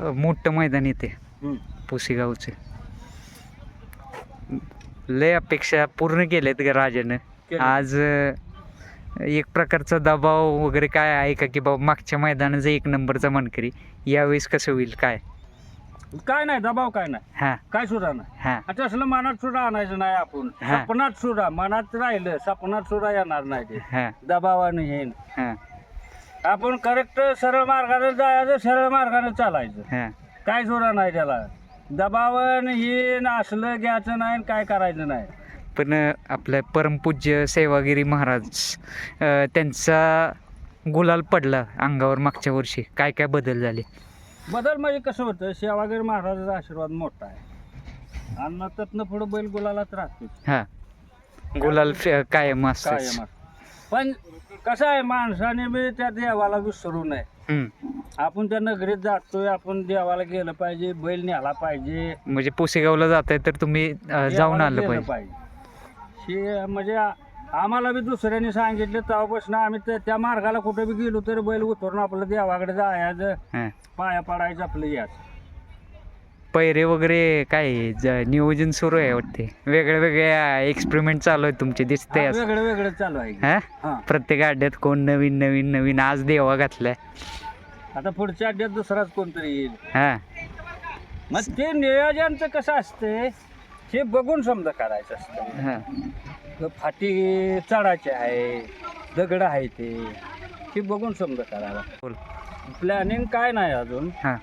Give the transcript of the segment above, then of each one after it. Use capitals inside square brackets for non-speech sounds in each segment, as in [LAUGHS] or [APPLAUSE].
मोठं मैदान येते. पुसेगावचे. लय अपेक्षा पूर्ण केल्यात का राजानं. आज एक प्रकारचा दबाव वगैरे काय आहे का की बाबा मागच्या मैदानाचा एक नंबरचा मानकरी यावेळेस कसं होईल काय? काय नाही दबाव काय नाही. हा. काय सुद्धा नाही हा. आता असलं मनात सुद्धा आणायचं नाही आपण. सपनात सुद्धा मनात राहिलं सपनात सुद्धा येणार नाही ते. दबावानं हा. आपण करेक्ट सरळ मार्गाने जायचं सरळ मार्गाने चालायचं. हा. काय सुद्धा नाही त्याला. दबावानं येईन असलं घ्यायचं नाही आणि काय करायचं नाही. पण अ, आपलं परमपूज्य सेवागिरी महाराज अ, त्यांचा गुलाल पडला अंगावर मागच्या वर्षी. काय काय बदल झाले? बदल म्हणजे कसं होतं सेवागिरी महाराजाचा आशीर्वाद मोठा आहे. आणि त्यातनं पुढं बैल गुलालाच राहतो हा. गुलाल फे- कायम असतो. कायम पण कसं आहे माणसाने बी त्या देवाला विसरू नये. हम्म. आपण त्या नगरीत जातोय आपण देवाला गेलं पाहिजे बैल न्यायला पाहिजे. म्हणजे पुसेगावला जाताय तर तुम्ही अ, जाऊन देवाला आलं गेलं पाहिजे. हे म्हणजे आ- आम्हाला बी दुसऱ्याने सांगितलं तेव्हापासून आम्ही त्या- त्या मार्गाला कुठे बी गेलो तरी बैल उतरून आपलं देवाकडे जायचं. हा. पाया पडायचं आपलं याच. पैरे वगैरे काय? ज- नियोजन सुरू आहे वाटते. वेगळ्या वेगळ्या एक्सपेरिमेंट चालू आहे तुमचे दिसतंय असं. वेगळं वेगळं चालू आहे. हा? हा. प्रत्येक अड्ड्यात कोण नवीन नवीन नवीन आज देवा घातलाय. आता पुढच्या अड्ड्यात दुसराच कोणतरी येईल. हा. मग ते नियोजनचं कसं असते हे बघून समजा करायचं असतं. हा. फाटी चढायची आहे दगड आहे ते हे बघून समजा करायला बोल. प्लॅनिंग काय नाही अजून. हा.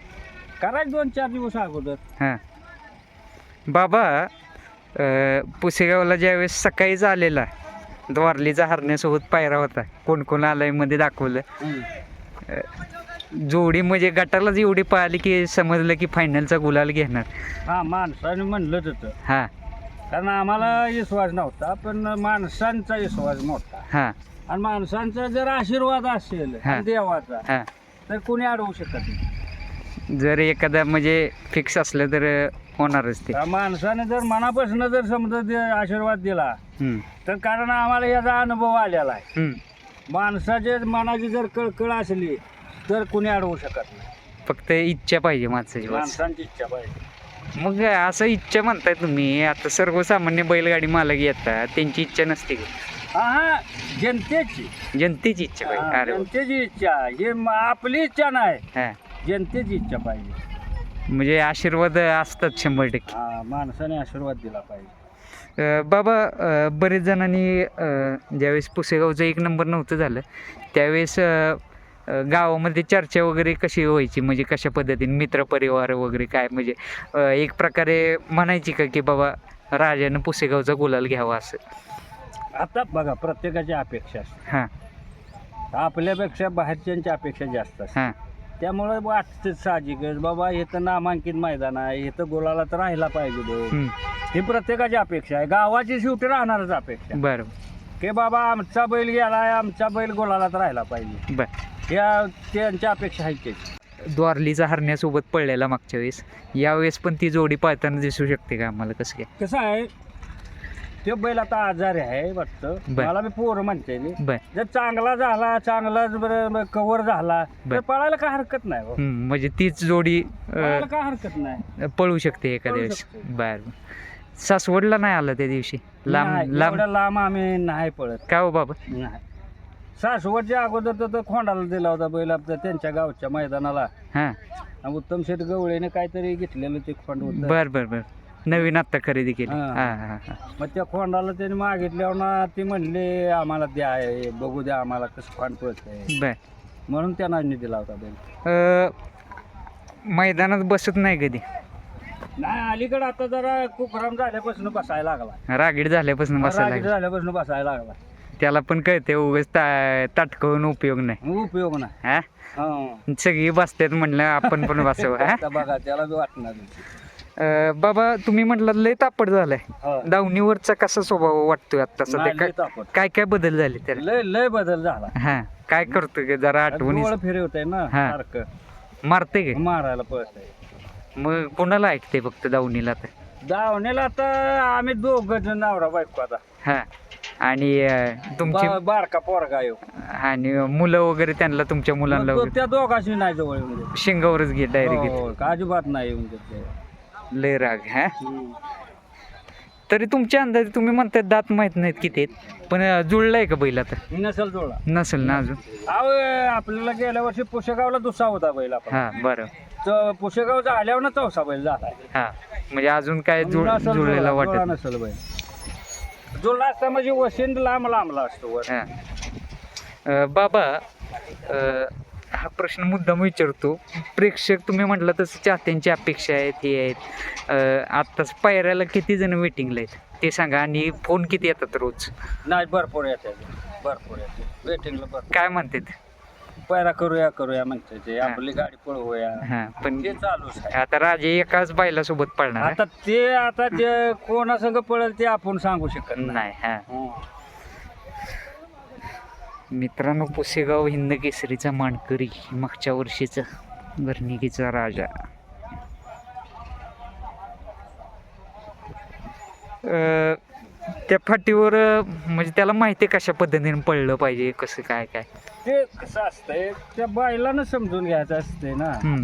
करायचं दोन चार दिवस अगोदर. हा. बाबा अ, पुसेगावला ज्यावेळेस सकाळीच आलेला द्वारलीचा हरण्यासोबत पायरा होता. कोण कोण आलायमध्ये दाखवलं. जोडी म्हणजे गटालाच एवढी पळाली की समजलं की फायनलचा गुलाल घेणार. हा माणसाने म्हणलं होतं हा. कारण आम्हाला विश्वास नव्हता पण माणसांचा विश्वास मोठा. हा. आणि माणसांचा जर आशीर्वाद असेल हा. देवाचा हा. तर कोणी अडवू शकत नाही. जर एखादा म्हणजे फिक्स असलं तर होणारच ते. माणसाने जर मनापासून जर समजा दे- आशीर्वाद दिला हम्म. तर कारण आम्हाला याचा अनुभव आलेला आहे. हम्म. माणसाच्या मनाची जर कळकळ असली तर कुणी अडवू शकत नाही. फक्त इच्छा पाहिजे माणसाची बस. माणसांची इच्छा पाहिजे. मग असं इच्छा म्हणताय तुम्ही आता सर्वसामान्य बैलगाडी मालक येतात त्यांची इच्छा नसते का? हा हा जनतेची. जनतेची इच्छा पाहिजे. हा, अरे वा. जनतेची इच्छा. हे म- आपली इच्छा नाही. हा. जनतेची इच्छा पाहिजे. म्हणजे आशीर्वाद असतात शंभर टक्के. हा माणसाने आशीर्वाद दिला पाहिजे. अं, बाबा अं, बरेच जणांनी अं, ज्यावेळेस पुसेगावचं एक नंबर नव्हतं झालं त्यावेळेस अं, अं, गावामध्ये चर्चा वगैरे कशी व्हायची? म्हणजे कशा पद्धतीने मित्रपरिवार वगैरे काय? म्हणजे अं, एक प्रकारे म्हणायची का की बाबा राजानं पुसेगावचा गुलाल घ्यावा असं? आता बघा प्रत्येकाची अपेक्षा असते. हां. आपल्यापेक्षा बाहेरच्यांची अपेक्षा जास्त असते. हां. त्यामुळे वाटतं साहजिकच बाबा हे तर नामांकित मैदान आहे. हे तर गोलाला तर राहिला पाहिजे. हम्म. ही प्रत्येकाची अपेक्षा आहे. गावाची शेवटी राहणारच अपेक्षा बरं. की बाबा आमचा बैल गेलाय आमचा बैल गोलाला तर राहिला पाहिजे. बरं. या त्यांच्या अपेक्षा आहेत त्याची. द्वारलीचा हरण्यासोबत पडलेला मागच्या वेळेस. यावेळेस पण ती जोडी पाळताना दिसू शकते का आम्हाला? कसं काय? कसं आहे ते बैल आता आजारी आहे वाटतं. बर. मला बी पोरं म्हणते बर. जर चांगला झाला चांगला कव्हर झाला बर. तर पळायला काय हरकत नाही हो. हम्म, म्हणजे तीच जोडी पळायला काय हरकत नाही. पळू शकते एखाद्या पळू वेळेस शकते. बर बर. सासवडला नाही आलं त्या दिवशी? लांब नाही, लांब? एवढ्या लांब आम्ही नाही पळत. का हो बाबा? नाही. सासवडच्या अगोदर तर तो खोंडाला दिला होता बैल आपल्या त्यांच्या गावच्या मैदानाला. हां. आणि उत्तम शेठ गवळेने काहीतरी घेतलेलं ते खोंड होतं. बर बर बर. नवीन आत्ता खरेदी केली. हां. हां हां हां. मग त्या खोंडाला त्यांनी मागितल्यावर ना ते म्हणले आम्हाला द्या हे बघू द्या आम्हाला कसं खोंड पळतंय बर. म्हणून त्यांना दिला होता बैल. अं, मैदानात बसत नाही कधी? नाही अलीकडे आता जरा कुकराम झाल्यापासून बसायला लागला. रागीड झाल्यापासून बसायला रागीट लागलं. झाल्यापासून बसायला लागला. त्याला पण कळते उगाच ता ताटकवून उपयोग नाही. मग उपयोग नाही. हा? हं. सगळी बसतात म्हणलं आपण पण बसावं हा? आता [LAUGHS] बघा त्याला बी वाटणार अं, बाबा तुम्ही म्हटलं लय तापड झालाय. हो. दावणीवरचा कसा स्वभाव वाटतोय आता सध्या? नाही, काय तापट. काय काय बदल झाले त्याला? लय लय बदल झाला. हा काय करतोय ग? जरा आठवणी डोळं फिरवतंय ना हा. सारखं. मारते गे. मारायला पळतंय. मग कोणाला ऐकते फक्त दावणीला तर धावण्याला आता आम्ही दोघ जण नवरा बायको आता. हा. आणि अं, तुमची बा- बारका पोरगा येऊ आणि मुलं वगैरे त्यांना तुमच्या मुलांना वगैरे? त्या दोघांशी नाही जवळ येऊन देत. शिंगावरच घे डायरेक्ट हो, अजिबात नाही येऊन देत. ते. लय राग हा. तरी तुमच्या अंदाजे तुम्ही म्हणताय दात माहीत नाहीत किती आहेत पण जुळलाय का बैल आता? नसेल जोडला नसेल ना अजून? अहो आपल्याला गेल्या वर्षी पुशेगावला दुसरा होता बैल आपण हा बरं. तर पुशेगाव झाल्यावर ना चौसा बैल झाला. हा म्हणजे अजून काय जुळ नसेल जुळलेला जुळला- वाटत जुळला. नसेल बैल. जुळला असता म्हणजे वशिंड लांब लांबला असतो वर. हा. अं, बाबा अं, हा प्रश्न मुद्दाम विचारतो. प्रेक्षक तुम्ही म्हटलं तसं चाहत्यांची अपेक्षा आहेत हे आहेत. आत्ताच पायऱ्याला किती जण वेटिंगला आहेत? ते सांगा. आणि फोन किती येतात रोज? नाही भरपूर येते भरपूर येते वेटिंगला भरपूर. काय म्हणतात? पैरा करूया करूया म्हणते ते. आपली गाडी पळवूया. हा पण ते चालूच आहे. आता राजे एकाच बायलासोबत पळणार आहे? आता ते आता ते कोणासंग पळेल ते आपण सांगू शकत नाही. नाही हा. हं. मित्रांनो पुसेगाव हिंद केसरीचा मानकरी मागच्या वर्षीचा गर्निकीचा राजा. त्या फाटीवर म्हणजे त्याला माहिती कशा पद्धतीने पडलं पाहिजे कसं काय काय? ते कसं असतंय त्या बैलानं समजून घ्यायचं असतंय ना. हम्म.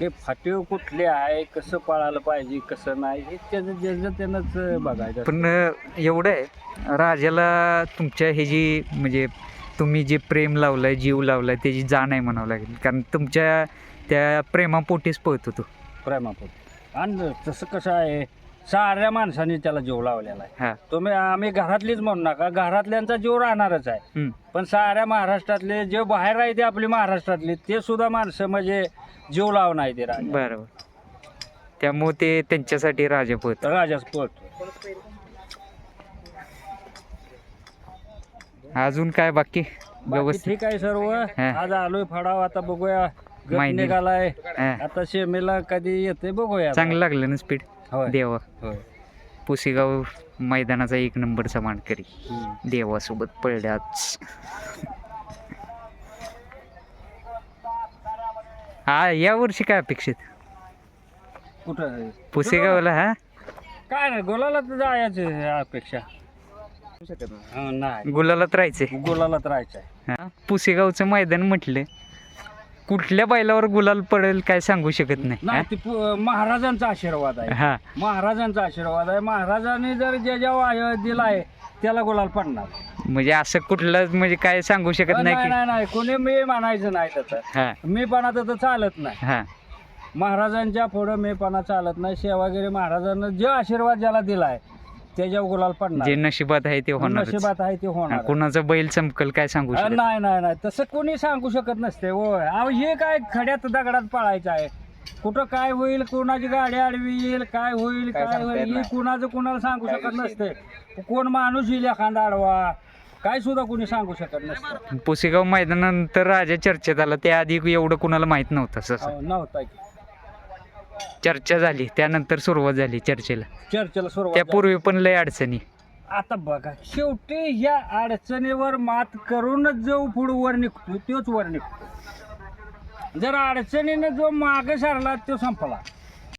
हे फाटीव कुठले आहे कसं पळायला पाहिजे कसं नाही हे त्याचं ज्याचं त्यानंच बघायचं पण अं, एवढं आहे राजाला तुमच्या हे जी म्हणजे तुम्ही जे प्रेम लावलंय जीव लावलाय त्याची जाण आहे म्हणावं लागेल. कारण तुमच्या त्या प्रेमापोटीच पळतो तो. प्रेमापोट. आणि तसं कसं आहे साऱ्या माणसांनी त्याला जीव लावलेला आहे. हा. तुम्ही आम्ही घरातलीच म्हणू नका घरातल्यांचा जीव राहणारच आहे. पण साऱ्या महाराष्ट्रातले जे बाहेर आहे ते आपली महाराष्ट्रातली ते सुद्धा माणसं म्हणजे जीव लावून आहे ते राजा. बरोबर. त्यामुळे ते त्यांच्यासाठी राजा पळत. राजाच पळतो. अजून काय बाकी व्यवस्थित ठीक आहे सर्व. आज आलोय फडाव आता बघूया गट माहिती. निघालाय हा. आता शेमेला कधी येते बघूया. चांगलं लागलं ना स्पीड होय. देवा होय. पुसेगाव मैदानाचा एक नंबरचा मानकरी हम्म. देवासोबत पळल्याच हा या वर्षी काय अपेक्षित कुठं? पुसेगावला हा काय नाही गोलाला तर जायचं अपेक्षा हं, नाही. गुलालात राहायचंय. गोलालाच राहायचं आहे हा. पुसेगावचं मैदान म्हटलं कुठल्या बैलावर गुलाल पडेल काय सांगू शकत नाही नाही ते पु- महाराजांचा आशीर्वाद आहे. हा. महाराजांचा आशीर्वाद आहे. महाराजांनी जर जे जेव्हा दिलाय त्याला गुलाल पडणार. म्हणजे असं कुठलं म्हणजे काय सांगू शकत नाही नाही की? नाही नाही. कोणी मी म्हणायचं नाही त्याचं हा. मी पणा तर चालत नाही. हा. महाराजांच्या पुढं मी पणा चालत नाही. सेवागिरी महाराजांना जे आशीर्वाद ज्याला दिलाय त्याच्या गुलाल पडणार. जे नशिबात आहे ते होणार नशिबात आहे ते होणार. कुणाचा बैल चमकल काय सांगू अ, शकत? नाही नाही नाही. तसं कोणी सांगू शकत नसते होय. अहो हे काय खड्यात दगडात पळायचं आहे. कुठं काय होईल कोणाची गाडी आडवी येईल काय होईल काय होईल हे कुणाचं कुणाला सांगू शकत नसते. कोण माणूस येईल एखादा आडवा? काय सुद्धा कोणी सांगू शकत नसतं. पुसेगाव मैदानानंतर राजा चर्चेत आला त्याआधी एवढं कुणाला माहीत नव्हतं असं. अहो, नव्हता की. चर्चा झाली त्यानंतर सुरुवात झाली चर्चेला. चर्चेला सुरुवात झाली. त्यापूर्वी पण लय अडचणी. आता बघा शेवटी ह्या अडचणीवर मात करूनच जो पुढे वर निघतो तोच वर निघतो जर अडचणीने जो मागे सारला तो संपला.